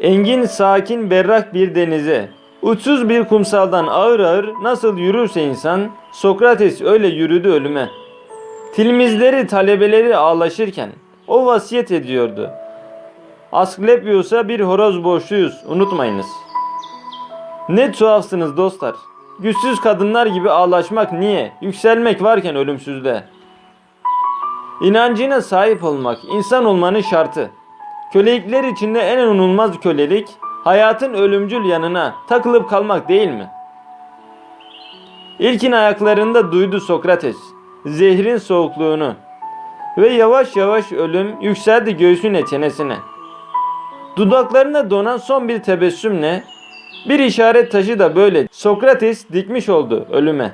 Engin, sakin, berrak bir denize, uçsuz bir kumsaldan ağır ağır nasıl yürürse insan, Sokrates öyle yürüdü ölüme. Tilmizleri, talebeleri ağlaşırken o vasiyet ediyordu. Asklepios'a bir horoz borçluyuz, unutmayınız. Ne tuhafsınız dostlar. Güçsüz kadınlar gibi ağlaşmak niye? Yükselmek varken ölümsüzde. İnancına sahip olmak insan olmanın şartı. Kölelikler içinde en unulmaz kölelik hayatın ölümcül yanına takılıp kalmak değil mi? İlkin ayaklarında duydu Sokrates zehrin soğukluğunu ve yavaş yavaş ölüm yükseldi göğsüne çenesine. Dudaklarına donan son bir tebessümle bir işaret taşı da böyle Sokrates dikmiş oldu ölüme.